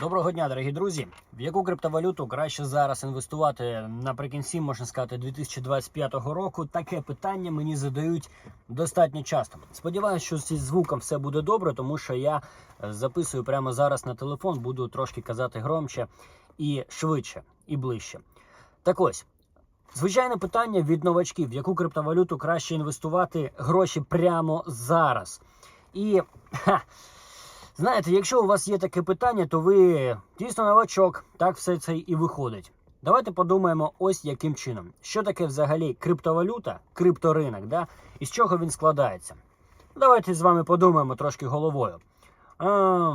Доброго дня, дорогі друзі. В яку криптовалюту краще зараз інвестувати наприкінці, можна сказати, 2025 року? Таке питання мені задають достатньо часто. Сподіваюся, що зі звуком все буде добре, тому що я е, записую прямо зараз на телефон, буду трошки казати громче і швидше, і ближче. Так ось. Звичайне питання від новачків: в яку криптовалюту краще інвестувати гроші прямо зараз? І ха, знаєте, якщо у вас є таке питання, то ви дійсно новачок, так все це і виходить. Давайте подумаємо ось яким чином. Що таке взагалі криптовалюта, крипторинок, да? і з чого він складається? Давайте з вами подумаємо трошки головою. А,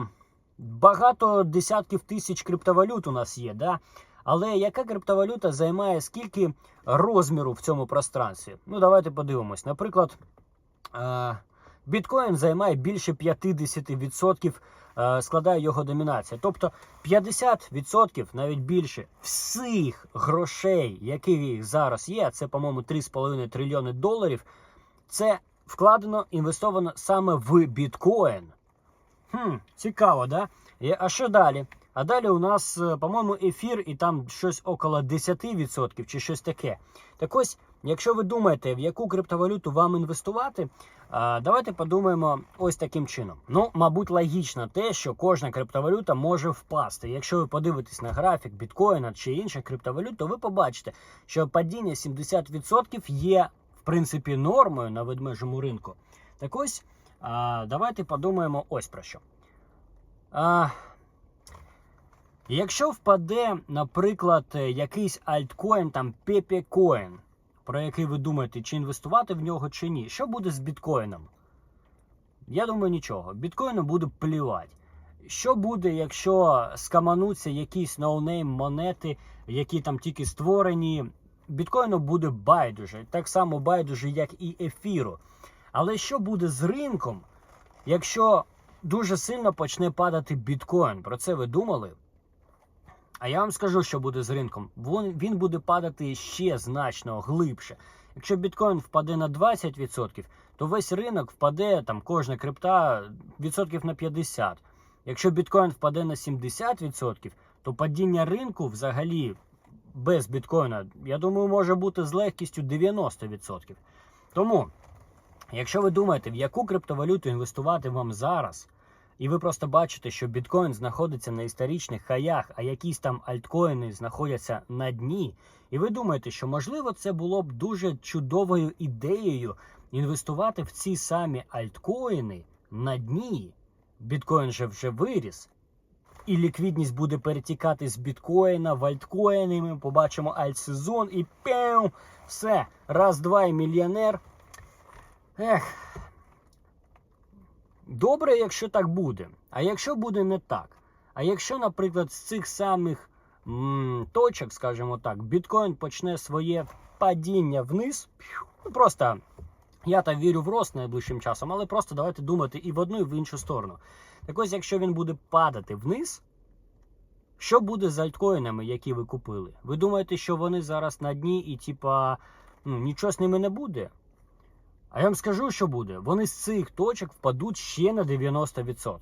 багато десятків тисяч криптовалют у нас є, да? але яка криптовалюта займає скільки розміру в цьому пространстві? Ну, давайте подивимось. Наприклад, е, біткоін займає більше 50% е, складає його домінація. Тобто 50%, навіть більше, всіх грошей, які зараз є, це, по-моєму, 3,5 трильйони доларів, це вкладено, інвестовано саме в біткоін. Хм, цікаво, да? А що далі? А далі у нас, е, по-моєму, ефір, і там щось около 10% чи щось таке. Так ось, якщо ви думаєте, в яку криптовалюту вам інвестувати, давайте подумаємо ось таким чином. Ну, мабуть, логічно те, що кожна криптовалюта може впасти. Якщо ви подивитесь на графік біткоїна чи інших криптовалют, то ви побачите, що падіння 70% є, в принципі, нормою на ведмежому ринку. Так ось, давайте подумаємо ось про що. Якщо впаде, наприклад, якийсь альткоін, там Pepecoin, про який ви думаєте, чи інвестувати в нього, чи ні, що буде з біткоїном? Я думаю, нічого. Біткоїну буде плівати. Що буде, якщо скамануться якісь ноунейм монети, які там тільки створені? Біткоїну буде байдуже, так само байдуже, як і ефіру. Але що буде з ринком, якщо дуже сильно почне падати біткоін? Про це ви думали? А я вам скажу, що буде з ринком. Він буде падати ще значно глибше. Якщо біткоін впаде на 20%, то весь ринок впаде, там кожна крипта відсотків на 50. Якщо біткоін впаде на 70%, то падіння ринку взагалі без біткоїна, я думаю, може бути з легкістю 90%. Тому, якщо ви думаєте, в яку криптовалюту інвестувати вам зараз, і ви просто бачите, що біткоін знаходиться на історичних хаях, а якісь там альткоїни знаходяться на дні. І ви думаєте, що можливо це було б дуже чудовою ідеєю інвестувати в ці самі альткоїни на дні. Біткоін же вже виріс. І ліквідність буде перетікати з біткоїна в альткоїни. Ми побачимо альтсезон і пеу, все, раз, два і мільйонер. Ех, Добре, якщо так буде. А якщо буде не так? А якщо, наприклад, з цих самих м, точок, скажімо так, біткоін почне своє падіння вниз, ну просто я там вірю в рост найближчим часом, але просто давайте думати і в одну, і в іншу сторону. Так ось, якщо він буде падати вниз, що буде з альткоїнами, які ви купили? Ви думаєте, що вони зараз на дні і, типа, ну, нічого з ними не буде? А я вам скажу, що буде. Вони з цих точок впадуть ще на 90%.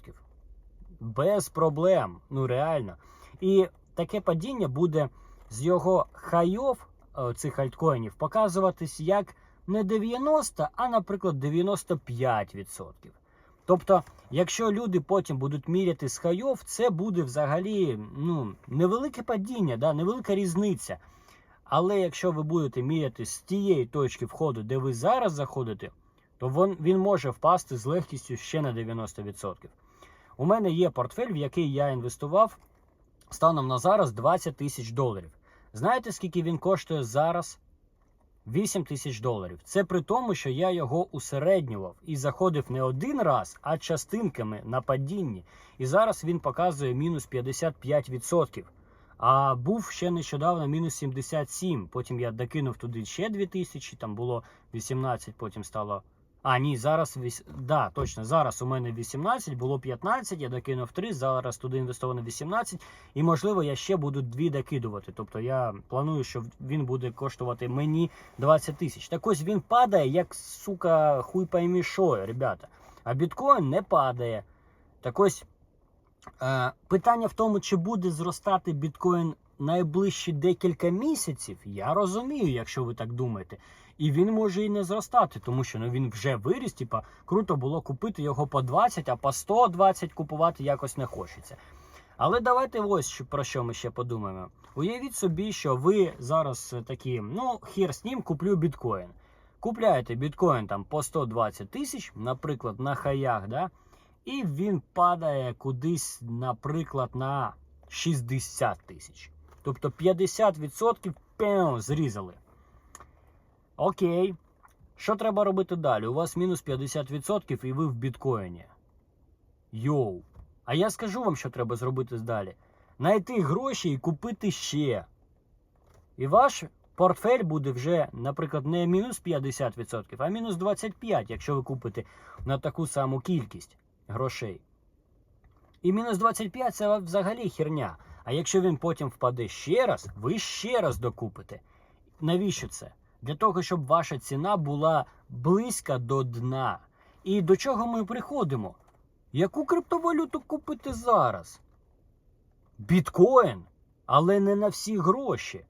Без проблем. Ну реально. І таке падіння буде з його хайов е, цих альткоїнів показуватись як не 90, а, наприклад, 95%. Тобто, якщо люди потім будуть міряти з хайов, це буде взагалі ну, невелике падіння, да, невелика різниця. Але якщо ви будете міряти з тієї точки входу, де ви зараз заходите, то він, може впасти з легкістю ще на 90%. У мене є портфель, в який я інвестував станом на зараз 20 тисяч доларів. Знаєте, скільки він коштує зараз? 8 тисяч доларів. Це при тому, що я його усереднював і заходив не один раз, а частинками на падінні. І зараз він показує мінус 55%. А був ще нещодавно мінус 77. Потім я докинув туди ще 2000, там було 18, потім стало. А, ні, зараз да, точно, зараз у мене 18, було 15, я докинув 3, зараз туди інвестовано 18, і можливо я ще буду дві докидувати. Тобто я планую, що він буде коштувати мені 20 тисяч. Так ось він падає, як сука, хуй пойми що, ребята. А біткоін не падає. Так ось питання в тому, чи буде зростати біткоін найближчі декілька місяців, я розумію, якщо ви так думаєте. І він може і не зростати, тому що ну, він вже виріс. Типа круто було купити його по 20, а по 120 купувати якось не хочеться. Але давайте ось про що ми ще подумаємо. Уявіть собі, що ви зараз е, такі, ну, хір з ним куплю біткоін. Купляєте біткоін там по 120 тисяч, наприклад, на хаях, да? І він падає кудись, наприклад, на 60 тисяч. Тобто 50% пеу, зрізали. Окей. Що треба робити далі? У вас мінус 50% і ви в біткоїні. Йоу. А я скажу вам, що треба зробити далі. Найти гроші і купити ще. І ваш портфель буде вже, наприклад, не мінус 50%, а мінус 25%, якщо ви купите на таку саму кількість грошей. І мінус 25 це взагалі херня. А якщо він потім впаде ще раз, ви ще раз докупите. Навіщо це? Для того, щоб ваша ціна була близька до дна. І до чого ми приходимо? Яку криптовалюту купити зараз? Біткоін, але не на всі гроші.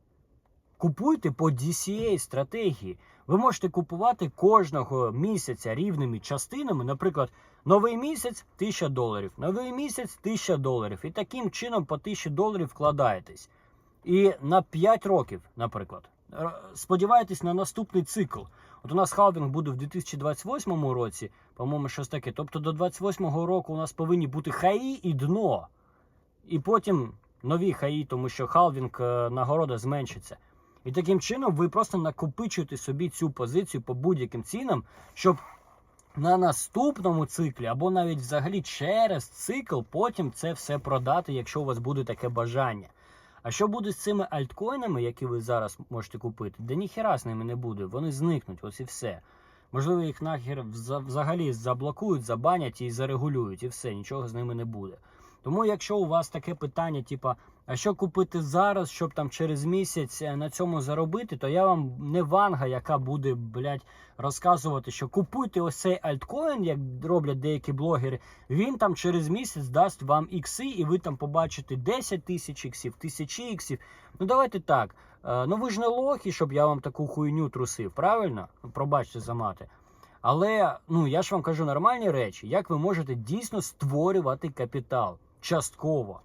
Купуйте по DCA стратегії. Ви можете купувати кожного місяця рівними частинами. Наприклад, новий місяць 1000 доларів, новий місяць 1000 доларів. І таким чином по 1000 доларів вкладаєтесь. І на 5 років, наприклад. Сподіваєтесь на наступний цикл. От у нас халвінг буде в 2028 році, по-моєму, щось таке. Тобто до 28 року у нас повинні бути хаї і дно. І потім нові хаї, тому що халвінг е, нагорода зменшиться. І таким чином ви просто накопичуєте собі цю позицію по будь-яким цінам, щоб на наступному циклі або навіть взагалі через цикл потім це все продати, якщо у вас буде таке бажання. А що буде з цими альткоїнами, які ви зараз можете купити? Да ніхера з ними не буде, вони зникнуть, ось і все. Можливо, їх нахер вза- взагалі заблокують, забанять і зарегулюють, і все, нічого з ними не буде. Тому, якщо у вас таке питання, типа, а що купити зараз, щоб там через місяць е, на цьому заробити, то я вам не ванга, яка буде, блядь, розказувати, що купуйте ось цей альткоін, як роблять деякі блогери, він там через місяць дасть вам ікси, і ви там побачите 10 тисяч іксів, тисячі іксів. Ну давайте так. е, Ну ви ж не лохи, щоб я вам таку хуйню трусив, правильно? Пробачте за мати. Але ну я ж вам кажу нормальні речі, як ви можете дійсно створювати капітал частково.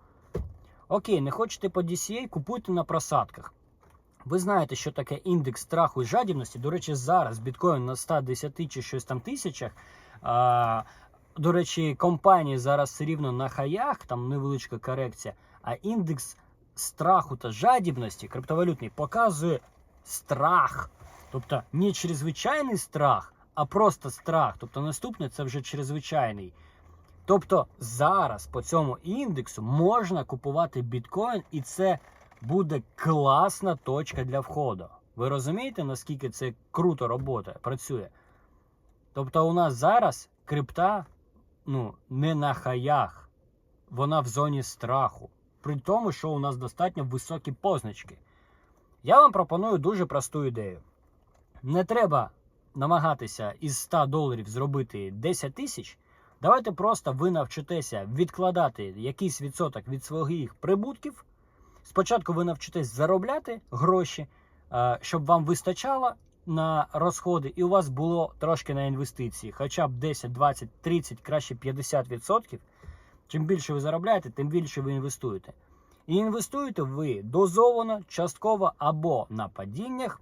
Окей, не хочете по DCA, купуйте на просадках. Ви знаєте, що таке індекс страху і жадібності. До речі, зараз біткоін на 110 чи щось там тисячах. А, до речі, компанії зараз все рівно на хаях, там невеличка корекція. А індекс страху та жадібності криптовалютний показує страх. Тобто не чрезвичайний страх, а просто страх. Тобто наступне це вже чрезвичайний. Тобто зараз по цьому індексу можна купувати біткоін, і це буде класна точка для входу. Ви розумієте, наскільки це круто робота, працює? Тобто, у нас зараз крипта ну, не на хаях, вона в зоні страху. При тому, що у нас достатньо високі позначки. Я вам пропоную дуже просту ідею. Не треба намагатися із 100 доларів зробити 10 тисяч. Давайте просто ви навчитеся відкладати якийсь відсоток від своїх прибутків. Спочатку ви навчитесь заробляти гроші, е, щоб вам вистачало на розходи, і у вас було трошки на інвестиції, хоча б 10, 20, 30, краще 50%. Чим більше ви заробляєте, тим більше ви інвестуєте. І інвестуєте ви дозовано, частково або на падіннях,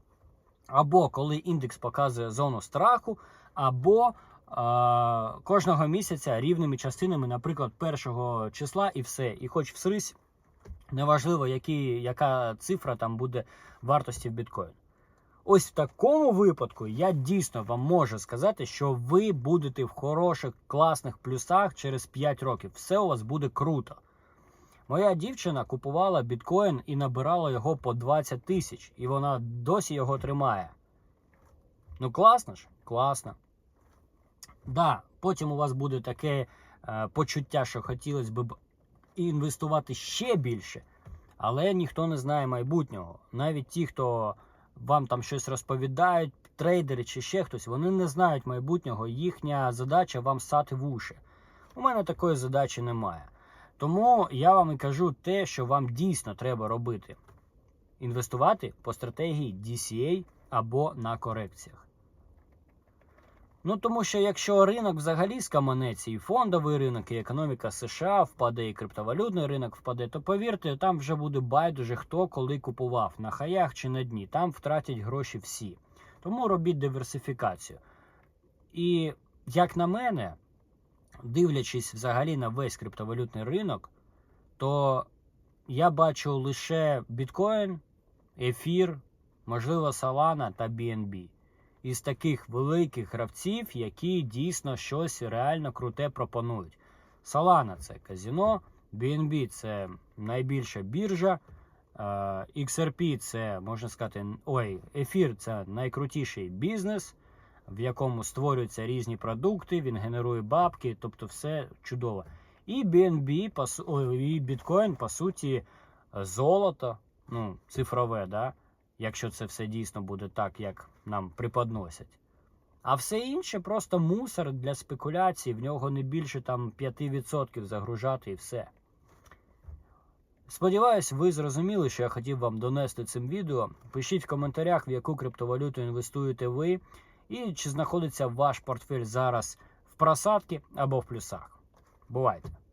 або коли індекс показує зону страху, або кожного місяця рівними частинами, наприклад, першого числа і все. І хоч всрись, неважливо, які, яка цифра там буде вартості в біткоін. Ось в такому випадку я дійсно вам можу сказати, що ви будете в хороших, класних плюсах через 5 років. Все у вас буде круто. Моя дівчина купувала біткоін і набирала його по 20 тисяч, і вона досі його тримає. Ну, класно ж? Класно. Да, потім у вас буде таке е, почуття, що хотілося б інвестувати ще більше, але ніхто не знає майбутнього. Навіть ті, хто вам там щось розповідають, трейдери чи ще хтось, вони не знають майбутнього. Їхня задача вам ссати в уші. У мене такої задачі немає. Тому я вам і кажу те, що вам дійсно треба робити: інвестувати по стратегії DCA або на корекціях. Ну тому що якщо ринок взагалі скаманеться, і фондовий ринок, і економіка США впаде, і криптовалютний ринок впаде, то повірте, там вже буде байдуже хто коли купував на хаях чи на дні. Там втратять гроші всі. Тому робіть диверсифікацію. І як на мене, дивлячись взагалі на весь криптовалютний ринок, то я бачу лише біткоін, ефір, можливо, Solana та BNB. Із таких великих гравців, які дійсно щось реально круте пропонують. Solana – це казіно, BNB – це найбільша біржа, е, XRP – це можна сказати, ой, ефір це найкрутіший бізнес, в якому створюються різні продукти, він генерує бабки, тобто все чудово. І BNB, і біткоін, по суті, золото, ну, цифрове, да? Якщо це все дійсно буде так, як нам преподносять. А все інше просто мусор для спекуляцій, в нього не більше там 5% загружати і все. Сподіваюсь, ви зрозуміли, що я хотів вам донести цим відео. Пишіть в коментарях, в яку криптовалюту інвестуєте ви, і чи знаходиться ваш портфель зараз в просадці або в плюсах. Бувайте!